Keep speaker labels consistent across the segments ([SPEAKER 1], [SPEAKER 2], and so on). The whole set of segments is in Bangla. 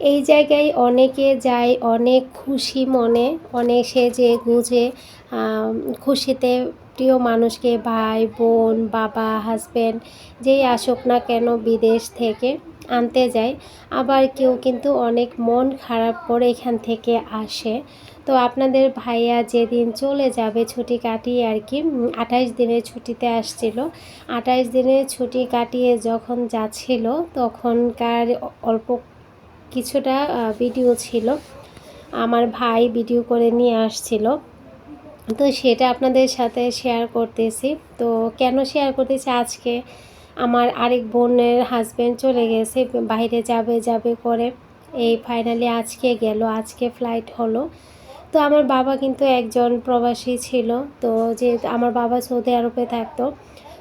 [SPEAKER 1] এই জায়গায় অনেকে যায়, অনেক খুশি মনে, অনেক সেজে গুজে খুশিতে প্রিয় মানুষকে ভাই, বোন, বাবা হাজব্যান্ড যেই আসুক না কেন বিদেশ থেকে আনতে যায়। আবার কেউ কিন্তু অনেক মন খারাপ করে এখান থেকে আসে। তো আপনাদের ভাইয়া যেদিন চলে যাবে ছুটি কাটিয়ে আর কি আঠাইশ দিনের ছুটিতে আসছিল। আঠাইশ দিনের ছুটি কাটিয়ে যখন যাচ্ছিল, তখনকার অল্প কিছুটা ভিডিও ছিল। আমার ভাই ভিডিও করে নিয়ে আসছিল। তো সেটা আপনাদের সাথে শেয়ার করতেছি। তো কেন শেয়ার করতেছি? আজকে আমার আরেক বোনের হাজব্যান্ড চলে গেছে, বাইরে যাবে যাবে করে। এই ফাইনালি আজকে গেল, আজকে ফ্লাইট হলো। তো আমার বাবা কিন্তু একজন প্রবাসী ছিল। তো যে আমার বাবা সৌদি আরবে থাকতো।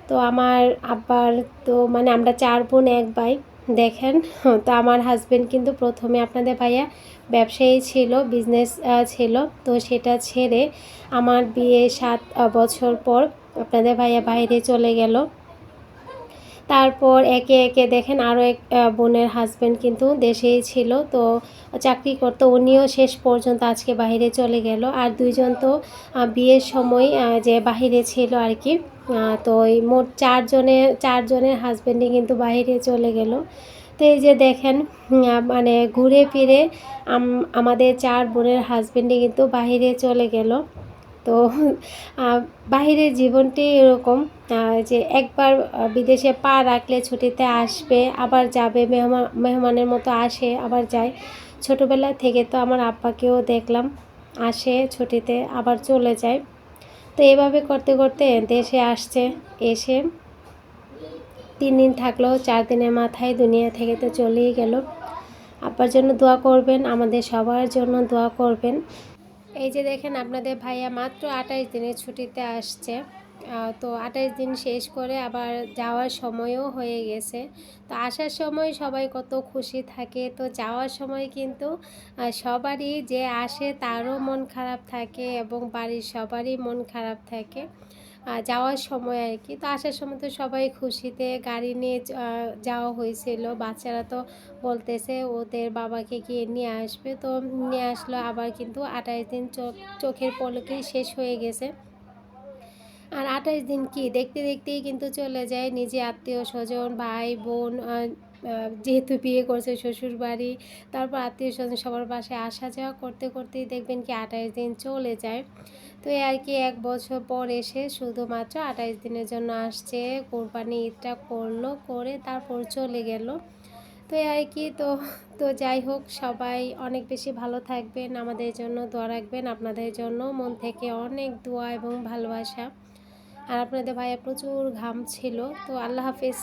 [SPEAKER 1] তো আমার আব্বার, তো মানে আমরা চার বোন, এক ভাই। দেখেন তো আমার হাজব্যান্ড কিন্তু প্রথমে আপনাদের ভাইয়া ব্যবসায়ী ছিল বিজনেস ছিল, তো সেটা ছেড়ে আমার বিয়ে সাত বছর পর আপনাদের ভাইয়া বাইরে চলে গেল। তারপর একে একে দেখেন আরও এক বোনের হাজব্যান্ড কিন্তু দেশেই ছিল, তো চাকরি করতো, উনিও শেষ পর্যন্ত আজকে বাইরে চলে গেল। আর দুইজন তো বিয়ের সময় যে বাহিরে ছিল আর কি তো এই মোট চারজনের চারজনের হাজব্যান্ডই কিন্তু বাইরে চলে গেল। তো এই যে দেখেন মানে ঘুরে ফিরে আমাদের চার বোনের হাজব্যান্ডই কিন্তু বাইরে চলে গেল। তো বাহিরের জীবনটি এরকম যে একবার বিদেশে পা রাখলে ছুটিতে আসবে, আবার যাবে, মেহমান, মেহমানের মতো আসে, আবার যায়। ছোটোবেলা থেকে তো আমার আব্বাকেও দেখলাম, আসে ছুটিতে, আবার চলে যায়। তো এভাবে করতে করতে দেশে আসছে, এসে তিন দিন থাকল, চার দিনের মাথায় দুনিয়া থেকে তো চলেই গেল। আব্বার জন্য দোয়া করবেন, আমাদের সবার জন্য দোয়া করবেন। এই যে দেখেন আপনাদের ভাইয়া মাত্র আঠাইশ দিনের ছুটিতে আসছে। তো আঠাইশ দিন শেষ করে আবার যাওয়ার সময়ও হয়ে গেছে। তো আসার সময় সবাই কত খুশি থাকে। তো যাওয়ার সময় কিন্তু সবারই যে আসে তারও মন খারাপ থাকে এবং বাড়ির সবারই মন খারাপ থাকে। যাওয়ার সময় আর কি। তো আসার সময় তো সবাই খুশিতে গাড়ি নিয়ে যাওয়া হয়েছিল। বাচ্চারা তো বলতেছে ওদের বাবাকে গিয়ে নিয়ে আসবে। তো নিয়ে আসলো। আবার কিন্তু আঠাশ দিন চোখ চোখের পলকেই শেষ হয়ে গেছে। আর আঠাশ দিন কি? দেখতে দেখতেই কিন্তু চলে যায় নিজে আত্মীয় স্বজন, ভাই, বোন যেহেতু বিয়ে করছে শ্বশুর বাড়ি তারপর আত্মীয় স্বজন সবার পাশে আসা যাওয়া করতে করতেই দেখবেন কি আঠাইশ দিন চলে যায়। তো আর কি এক বছর পর এসে শুধুমাত্র আঠাইশ দিনের জন্য আসছে, কোরবানি ঈদটা করল, করে তারপর চলে গেল। তো আর কি, তো তো যাই হোক, সবাই অনেক বেশি ভালো থাকবেন, আমাদের জন্য দোয়া রাখবেন, আপনাদের জন্য মন থেকে অনেক দোয়া এবং ভালোবাসা। আর আপনাদের ভাইয়া প্রচুর ঘাম ছিল তো আল্লাহ হাফিজ।